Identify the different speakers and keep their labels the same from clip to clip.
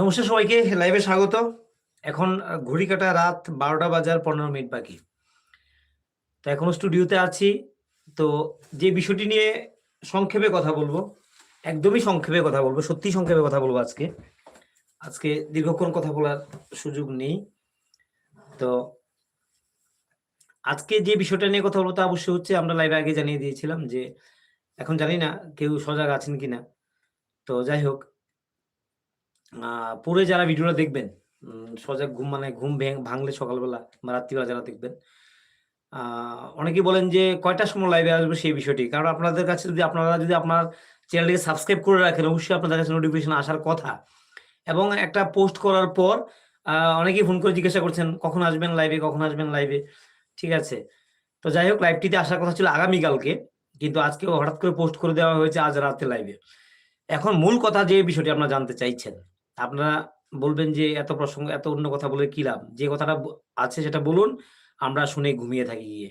Speaker 1: নমস্কার সবাইকে, লাইভে স্বাগত। এখন ঘড়ি কাটা রাত বারোটা বাজার পনেরো মিনিট বাকি। তো এখনও স্টুডিওতে আছি। তো যে বিষয়টি নিয়ে সংক্ষেপে কথা বলব, একদমই সংক্ষেপে কথা বলব সত্যি সংক্ষেপে কথা বলব আজকে। আজকে দীর্ঘক্ষণ কথা বলার সুযোগ নেই। তো আজকে যে বিষয়টা নিয়ে কথা বলব তা অবশ্যই হচ্ছে, আমরা লাইভে আগে জানিয়ে দিয়েছিলাম যে, এখন জানি না কেউ সজাগ আছেন কিনা। তো যাই হোক পরে যারা ভিডিওটা দেখবেন সজাগ ঘুম মানে ঘুম ভেঙ- ভাঙলে সকালবেলা বা রাত্রিবেলা যারা দেখবেন অনেকেই বলেন যে কয়টার সময় লাইভে আসবে সেই বিষয়টি। কারণ আপনাদের কাছে যদি আপনারা, যদি আপনার চ্যানেলটিকে সাবস্ক্রাইব করে রাখেন, অবশ্যই আপনাদের কাছে নোটিফিকেশন আসার কথা। এবং একটা পোস্ট করার পর অনেকেই ফোন করে জিজ্ঞাসা করছেন, কখন আসবেন লাইভে কখন আসবেন লাইভে ঠিক আছে? তো যাই হোক লাইভটিতে আসার কথা ছিল আগামীকালকে, কিন্তু আজকে হঠাৎ করে পোস্ট করে দেওয়া হয়েছে আজ রাতে লাইভে এখন মূল কথা যে বিষয়টি আপনারা জানতে চাইছেন আপনারা বলবেন যে এত প্রসঙ্গ, এত অন্য কথা বলে কি লাভ? যে কথাটা আছে সেটা বলুন, আমরা শুনে ঘুমিয়ে থাকি গিয়ে।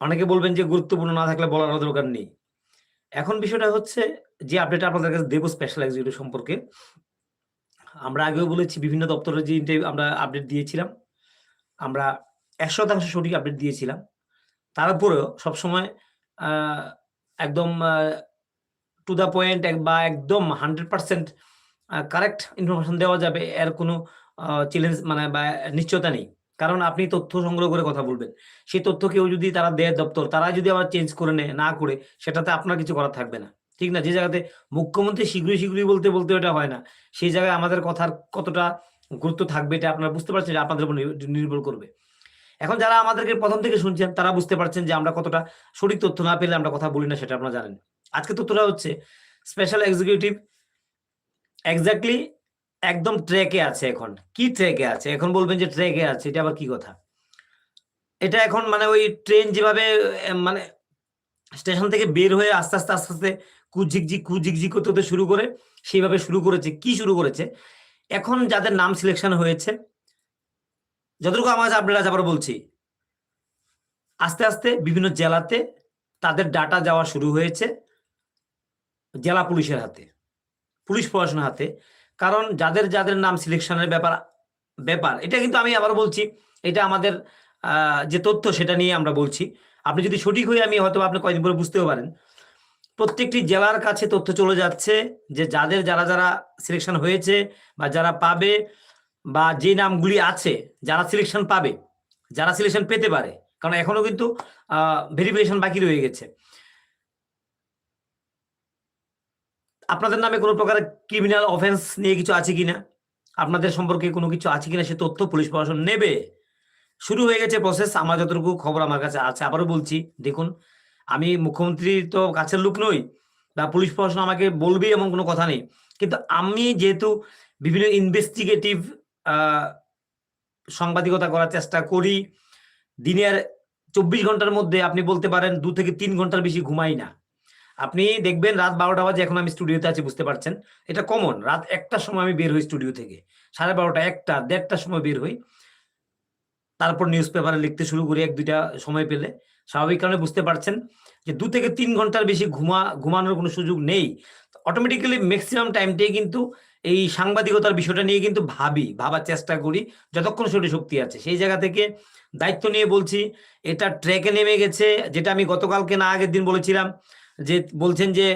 Speaker 1: অনেকে বলবেন যে গুরুত্বপূর্ণ না থাকলে বলার দরকার নেই। এখন বিষয়টা হচ্ছে যে আপডেট আপনাদের কাছে দেবো স্পেশাল এক্সিকিউটিভ সম্পর্কে। আমরা আগেও বলেছি, বিভিন্ন দপ্তরের যে ইন্টারভিউ আমরা আপডেট দিয়েছিলাম, আমরা একশো শতাংশ সঠিক আপডেট দিয়েছিলাম। তারপরেও সবসময় একদম টু দ্য পয়েন্ট বা একদম হান্ড্রেড পার্সেন্ট কারেক্ট ইনফরমেশন দেওয়া যাবে, এর কোনো চ্যালেঞ্জ মানে বা নিশ্চয়তা নেই। কারণ আপনি তথ্য সংগ্রহ করে কথা বলবেন। সেই তথ্য কেউ যদি তারা দেয় দপ্তর, তারা যদি আবার চেঞ্জ করে নেয়, না করে, সেটাতে আপনার কিছু করার থাকবে না। ঠিক না? যে জায়গাতে মুখ্যমন্ত্রী শীঘ্রই শীঘ্রই বলতে বলতে ওটা হয় না। সেই জায়গায় আমাদের কথার কতটা গুরুত্ব থাকবে এটা আপনারা বুঝতে পারছেন আপনাদের উপর নির্ভ- নির্ভর করবে। এখন যারা আমাদেরকে প্রথম থেকে শুনছেন, তারা বুঝতে পারছেন যে আমরা কতটা সঠিক তথ্য না পেলে আমরা কথা বলি না, সেটা আপনারা জানেন। আজকে তথ্যটা হচ্ছে স্পেশাল এক্সিকিউটিভ এক্স্যাক্টলি একদম ট্রেকে আছে এখন। কি ট্রেকে আছে? এখন বলবেন যে ট্রেকে আছে, এটা আবার কি কথা? এটা এখন মানে ওই ট্রেন যেভাবে মানে স্টেশন থেকে বের হয়ে আস্তে আস্তে আস্তে আস্তে কুঝিকঝিক কুঝিকঝিক করতে হতে শুরু করে, সেইভাবে শুরু করেছে। কি শুরু করেছে? এখন যাদের নাম সিলেকশন হয়েছে, যতটুকু আমার আছে আবার বলছি, আস্তে আস্তে বিভিন্ন জেলাতে তাদের ডাটা যাওয়া শুরু হয়েছে, জেলা পুলিশের হাতে। পুলিশ প্রশাসনের হাতে। কারণ যাদের যাদের নাম সিলেকশনের ব্যাপার ব্যাপার, এটা কিন্তু আমি আবার বলছি, এটা আমাদের যে তথ্য সেটা নিয়ে আমরা বলছি। আপনি যদি সঠিক হয়ে আমি হয়তো আপনি কয়েকদিন পরে বুঝতেও পারেন। প্রত্যেকটি জেলার কাছে তথ্য চলে যাচ্ছে যে যাদের যারা যারা সিলেকশন হয়েছে বা যারা পাবে বা যে নামগুলি আছে, যারা সিলেকশন পাবে, যারা সিলেকশন পেতে পারে। কারণ এখনও কিন্তু ভেরিফিকেশন বাকি রয়ে গেছে। আপনাদের নামে কোনো প্রকার ক্রিমিনাল অফেন্স নিয়ে কিছু আছে কিনা? আপনাদের সম্পর্কে কোনো কিছু আছে কিনা সে তথ্য পুলিশ প্রশাসন নেবে। শুরু হয়ে গেছে প্রসেস আমার যতটুকু খবর আমার কাছে আছে, আবারও বলছি, দেখুন, আমি মুখ্যমন্ত্রী তো কাছের লোক নই, বা পুলিশ প্রশাসন আমাকে বলবে এমন কোনো কথা নেই। কিন্তু আমি যেহেতু বিভিন্ন ইনভেস্টিগেটিভ সাংবাদিকতা করার চেষ্টা করি, দিনের চব্বিশ ঘণ্টার মধ্যে আপনি বলতে পারেন দু থেকে তিন ঘণ্টার বেশি ঘুমাই না। আপনি দেখবেন রাত বারোটা বাজে, এখন আমি স্টুডিওতে আছি, বুঝতে পারছেন? এটা কমন রাত একটার সময় আমি বের হই স্টুডিও থেকে। সাড়ে বারোটা, একটা, দেড়টার সময় বের হই। তারপর নিউজ পেপারে লিখতে শুরু করি, এক, দুইটা সময় পেলে। স্বাভাবিক কারণে বুঝতে পারছেন যে দু থেকে তিন ঘণ্টার বেশি ঘুমা, ঘুমানোর কোনো সুযোগ নেই। অটোমেটিক্যালি ম্যাক্সিমাম টাইমটাই কিন্তু এই সাংবাদিকতার বিষয়টা নিয়ে কিন্তু ভাবি, ভাবার চেষ্টা করি, যতক্ষণ শরীরে শক্তি আছে। সেই জায়গা থেকে দায়িত্ব নিয়ে বলছি, এটা ট্র্যাকে নেমে গেছে, যেটা আমি গতকালকে না আগের দিন বলেছিলাম। যে বলছেন যে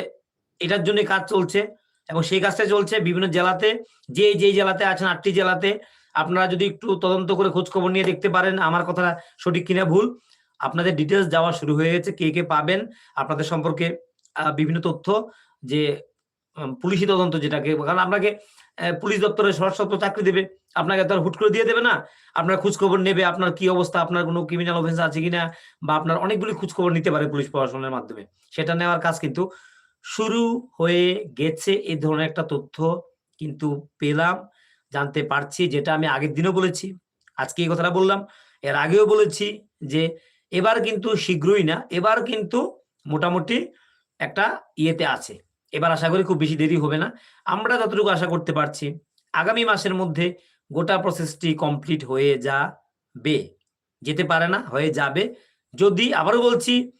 Speaker 1: এটার জন্য কাজ চলছে এবং সেই কাজটা চলছে বিভিন্ন জেলাতে। যে যে জেলাতে আছেন আটটি জেলাতে, আপনারা যদি একটু তদন্ত করে খোঁজ খবর নিয়ে দেখতে পারেন, আমার কথা সঠিক কিনা ভুল, আপনাদের ডিটেলস যাওয়া শুরু হয়ে গেছে, কে কে পাবেন, আপনাদের সম্পর্কে বিভিন্ন তথ্য যে পুলিশি তদন্ত যেটাকে, কারণ আপনাকে পুলিশ দপ্তরে সরস্বত চাকরি দেবে, আপনাকে তো আর হুট করে দিয়ে দেবে না? আপনার খোঁজ খবর নেবে, আপনার কি অবস্থা, আপনার কোনো ক্রিমিনাল অফেন্স আছে কিনা, বা আপনার অনেকগুলি খোঁজখবর নিতে পারে পুলিশ প্রশাসনের মাধ্যমে। সেটা নেওয়ার কাজ কিন্তু শুরু হয়ে গেছে এই ধরনের একটা তথ্য কিন্তু পেলাম, জানতে পারছি, যেটা আমি আগের দিনও বলেছি, আজকে এই কথাটা বললাম, এর আগেও বলেছি যে এবার কিন্তু শীঘ্রই না, এবার কিন্তু মোটামুটি একটা ইয়েতে আছে। এবার আশা করি খুব বেশি দেরি হবে না। আমরা যতটুকু আশা করতে পারছি, আগামী মাসের মধ্যে গোটা প্রসেসটি কমপ্লিট হয়ে যাবে। যেতে পারে না, হয়ে যাবে। যদি, আবারও বলছি,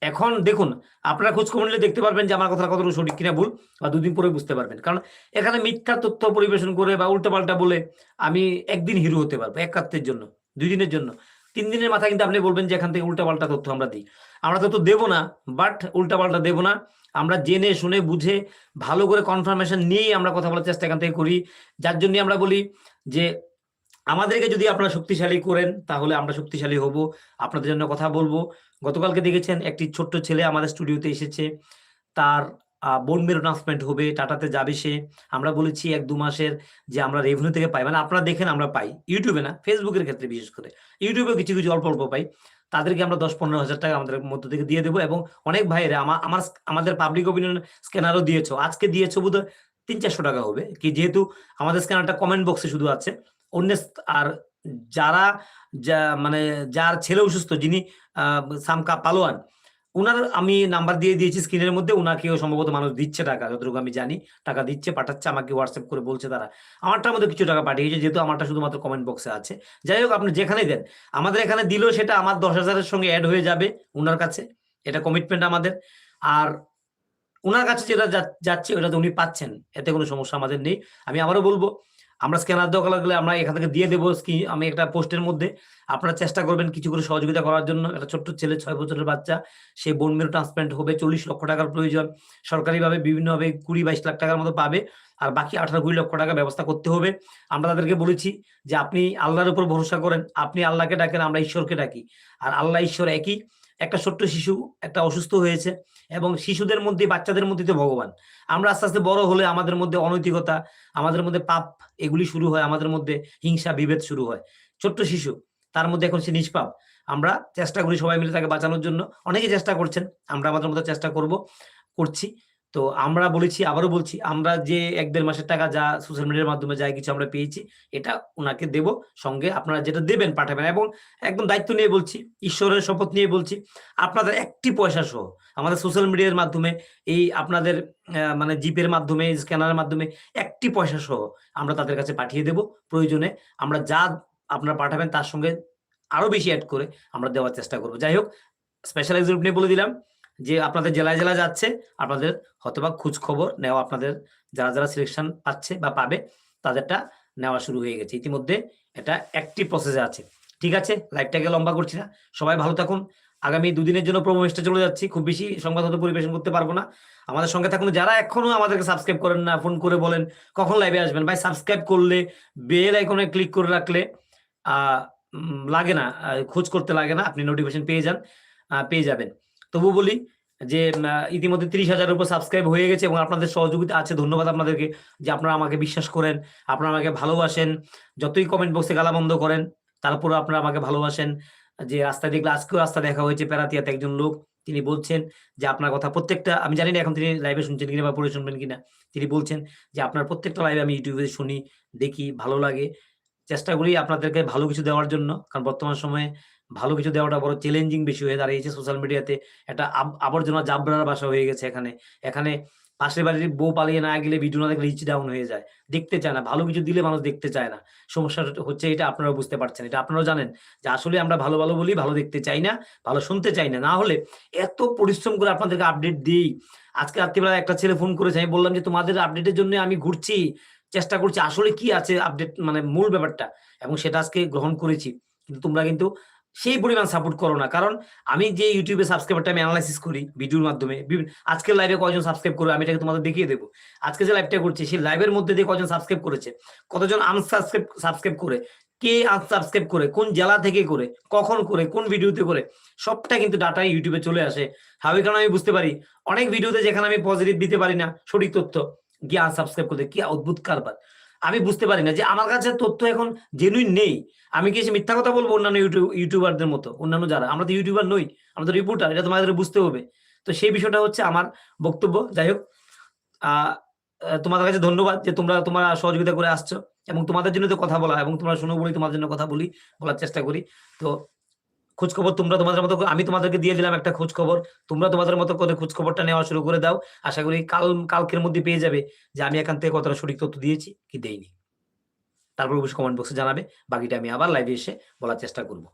Speaker 1: এখন দেখুন, আপনারা খোঁজ খবর নিলে দেখতে পারবেন যে আমার কথা কতটুকু সঠিক কিনা ভুল বা দুদিন পরে বুঝতে পারবেন। কারণ এখানে মিথ্যা তথ্য পরিবেশন করে বা উল্টাপাল্টা বলে আমি একদিন হিরো হতে পারব, এক জন্য, দুই দিনের জন্য। তিন দিনের মাথায় কিন্তু আপনি বলবেন যে এখান থেকে উল্টাপাল্টা তথ্য আমরা দিই। আমরা তথ্য দেবো না বাট উল্টাপাল্টা দেবো না। আমরা জেনে, শুনে, বুঝে ভালো করে কনফার্মেশন নিয়েই আমরা কথা বলার চেষ্টা এখান থেকে করি। যার জন্য আমরা বলি যে, আমাদেরকে যদি আপনারা শক্তিশালী করেন, তাহলে আমরা শক্তিশালী হব। আপনাদের জন্য কথা বলব। গতকালকে দেখেছেন, একটি ছোট্ট ছেলে আমাদের স্টুডিওতে এসেছে। তার বোনমের অ্যানাউন্সমেন্ট হবে, টাটাতে যাবে সে। আমরা বলেছি এক দু মাসের যে আমরা রেভিনিউ থেকে পাই। মানে আপনারা দেখেন আমরা পাই। ইউটিউবে না ফেসবুকের ক্ষেত্রে বিশেষ করে। ইউটিউবে কিছু কিছু অল্প অল্প পাই। তাদেরকে আমরা দশ পনেরো হাজার টাকা আমাদের মধ্য থেকে দিয়ে দেবো এবং অনেক ভাইয়েরা আমার আমার আমাদের পাবলিক অপিনিয়ন স্ক্যানারও দিয়েছ। আজকে দিয়েছ বোধ তিন চারশো টাকা হবে। কি যেহেতু আমাদের স্ক্যানারটা কমেন্ট বক্সে শুধু আছে। অন্য আর যারা মানে যার ছেলে অসুস্থ যিনি সামকা পালোয়ান উনার, আমি নাম্বার দিয়ে দিয়েছি স্ক্রিনের মধ্যে, উনাকেও সম্ভবত মানুষ দিচ্ছে টাকা, যতটুকু আমি জানি, টাকা দিচ্ছে, পাঠাচ্ছে, আমাকে হোয়াটসঅ্যাপ করে বলছে তারা। আমারটার মধ্যে কিছু টাকা পাঠিয়েছে, যেহেতু আমারটা শুধুমাত্র কমেন্ট বক্সে আছে। যাই হোক, আপনি যেখানে দেন, আমাদের এখানে দিলেও সেটা আমার দশ হাজারের সঙ্গে অ্যাড হয়ে যাবে উনার কাছে। এটা কমিটমেন্ট আমাদের। আর ওনার কাছে যেটা যাচ্ছে, ওটা তো উনি পাচ্ছেন, এতে কোনো সমস্যা আমাদের নেই। আমি আবারও বলব আমরা স্ক্যানার দেওয়া লাগলে আমরা এখান থেকে দিয়ে দেবো আমি একটা পোস্টের মধ্যে। আপনারা চেষ্টা করবেন কিছু করে সহযোগিতা করার জন্য। একটা ছোট্ট ছেলে, ছয় বছরের বাচ্চা, সে বোন মেরু ট্রান্সপ্লান্ট হবে, চল্লিশ লক্ষ টাকার প্রয়োজন। সরকারিভাবে বিভিন্নভাবে কুড়ি বাইশ লাখ টাকার মতো পাবে, আর বাকি আঠারো কুড়ি লক্ষ টাকা ব্যবস্থা করতে হবে। আমরা তাদেরকে বলেছি যে, আপনি আল্লাহর উপর ভরসা করেন, আপনি আল্লাহকে ডাকেন, আমরা ঈশ্বরকে ডাকি। আর আল্লাহ ঈশ্বর একই। একটা ছোট্ট শিশু, একটা অসুস্থ হয়েছে এবং শিশুদের মধ্যে, বাচ্চাদের মধ্যে তো ভগবান। আমরা আস্তে আস্তে বড় হলে আমাদের মধ্যে অনৈতিকতা, আমাদের মধ্যে পাপ, এগুলি শুরু হয়, আমাদের মধ্যে হিংসা, বিভেদ শুরু হয়। ছোট্ট শিশু, তার মধ্যে এখন সে নিষ্পাপ। আমরা চেষ্টা করি সবাই মিলে তাকে বাঁচানোর জন্য। অনেকে চেষ্টা করছেন, আমরা আমাদের মধ্যে চেষ্টা করব, করছি। তো আমরা বলেছি, আবারও বলছি, আমরা যে এক দেড় মাসের টাকা যা সোশ্যাল মিডিয়ার মাধ্যমে যা কিছু আমরা পেয়েছি, এটা ওনাকে দেব। সঙ্গে আপনারা যেটা দেবেন পাঠাবেন এবং একদম দায়িত্ব নিয়ে বলছি, ঈশ্বরের শপথ নিয়ে বলছি, আপনাদের একটি পয়সা সহ আমাদের সোশ্যাল মিডিয়ার মাধ্যমে, এই আপনাদের মানে জিপের মাধ্যমে স্ক্যানারের মাধ্যমে একটি পয়সা সহ আমরা তাদের কাছে পাঠিয়ে দেব। প্রয়োজনে আমরা যা আপনারা পাঠাবেন তার সঙ্গে আরও বেশি অ্যাড করে আমরা দেওয়ার চেষ্টা করব। যাই হোক স্পেশাল গ্রুপ নিয়ে বলে দিলাম। যে আপনাদের জেলায় জেলা যাচ্ছে, আপনাদের হয়তোবা খোঁজ খবর নেওয়া আপনাদের যারা যারা সিলেকশন পাচ্ছে বা পাবে, তাদেরটা নেওয়া শুরু হয়ে গেছে। ইতিমধ্যে এটা একটি প্রসেসে আছে। ঠিক আছে? লাইভটাকে লম্বা করছি না। সবাই ভালো থাকুন। আগামী দুদিনের জন্য প্রোমোমেশটা চলে যাচ্ছি। খুব বেশি সংবাদ হয়তো পরিবেশন করতে পারব না। আমাদের সঙ্গে থাকুন। যারা এখনও আমাদেরকে সাবস্ক্রাইব করেন না ফোন করে বলেন, কখন লাইভে আসবেন? ভাই সাবস্ক্রাইব করলে বেল আইকনে ক্লিক করে রাখলে লাগে না। খোঁজ করতে লাগে না। আপনি নোটিফিকেশন পেয়ে যান পেয়ে যাবেন। তবু বলি যে ইতিমধ্যে তিরিশ হাজারের উপর সাবস্ক্রাইব হয়ে গেছে এবং আপনাদের সহযোগিতা আছে। ধন্যবাদ আপনাদেরকে যে আপনারা আমাকে বিশ্বাস করেন, আপনারা আমাকে ভালোবাসেন, যতই কমেন্ট বক্সে গালা বন্ধ করেন, তারপর আপনারা আমাকে ভালোবাসেন। যে রাস্তায় দেখলে আজকেও রাস্তা দেখা হয়েছে প্যারাতিয়াতে একজন লোক, তিনি বলছেন যে, আপনার কথা প্রত্যেকটা, আমি জানি না এখন তিনি লাইভে শুনছেন কিনা বা পড়ে শুনবেন কিনা, তিনি বলছেন যে, আপনার প্রত্যেকটা লাইভে আমি ইউটিউবে শুনি, দেখি, ভালো লাগে। চেষ্টা করি আপনাদেরকে ভালো কিছু দেওয়ার জন্য, কারণ বর্তমান সময়ে ভালো কিছু দেওয়াটা বড় চ্যালেঞ্জিং বেশি হয়ে দাঁড়িয়েছে সোশ্যাল মিডিয়াতে একটা আবর্জনা জাবরার বাসা হয়ে গেছে এখানে। এখানে পাশের বাড়ির বউ পালিয়ে না গেলে ভিডিও না দেখলে রিচ ডাউন হয়ে যায়। দেখতে চায় না, ভালো কিছু দিলে মানুষ দেখতে চায় না। সমস্যা হচ্ছে এটা আপনারাও বুঝতে পারছেন এটা। আপনারাও জানেন যে আসলে আমরা ভালো ভালো বলি, ভালো দেখতে চাই না, ভালো শুনতে চাই না। না হলে এত পরিশ্রম করে আপনাদেরকে আপডেট দিই। আজকে রাত্রিবেলা একটা ছেলে ফোন করেছে, আমি বললাম যে, তোমাদের আপডেটের জন্য আমি ঘুরছি, চেষ্টা করছি। আসলে কি আছে আপডেট মানে মূল ব্যাপারটা? এবং সেটা আজকে গ্রহণ করেছি। কিন্তু তোমরা কিন্তু সেই পরিমাণ সাপোর্ট করো না। কারণ আমি যে ইউটিউবে সাবস্ক্রাইবারটা আমি অ্যানালাইসিস করি ভিডিওর মাধ্যমে আজকের লাইভে কয়জন সাবস্ক্রাইব করবে আমি এটাকে তোমাদের দেখিয়ে দেবো। আজকে যে লাইভটা করছি, সেই লাইভের মধ্যে দিয়ে কয়জন সাবস্ক্রাইব করেছে, কতজন আনসাবস্ক্রাইব সাবস্ক্রাইব করে, কে আনসাবস্ক্রাইব করে, কোন জেলা থেকে করে, কখন করে, কোন ভিডিওতে করে, সবটা কিন্তু ডাটা ইউটিউবে চলে আসে। হাবি কারণ আমি বুঝতে পারি? অনেক ভিডিওতে যেখানে আমি পজিটিভ দিতে পারি না, সঠিক তথ্য, গিয়ে আনসাবস্ক্রাইব করতে, কি অদ্ভুত কারবার। আমি বুঝতে পারি না যে আমার কাছে তথ্য এখন জেনুইন নেই। আমি কি মিথ্যা কথা বলব অন্যান্য ইউটিউবারদের মতো, অন্যান্য যারা? আমরা তো ইউটিউবার নই আমাদের রিপোর্টার এটা তোমাদের বুঝতে হবে। তো সেই বিষয়টা হচ্ছে আমার বক্তব্য। যাই হোক তোমাদের কাছে ধন্যবাদ যে তোমরা তোমরা সহযোগিতা করে আসছো এবং তোমাদের জন্য তো কথা বলা এবং তোমরা শুনো বলি তোমাদের জন্য কথা বলি, বলার চেষ্টা করি। তো খোঁজ খবর তোমরা তোমাদের মতো আমি তোমাদেরকে দিয়ে দিলাম একটা খোঁজ খবর তোমরা তোমাদের মতো করে খোঁজ খবরটা নেওয়া শুরু করে দাও। আশা করি কাল, কালকের মধ্যে পেয়ে যাবে যে আমি এখান থেকে কতটা সঠিক তথ্য দিয়েছি কি দেইনি। তারপর অবশ্যই কমেন্ট বক্সে জানাবে। বাকিটা আমি আবার লাইভে এসে বলার চেষ্টা করব।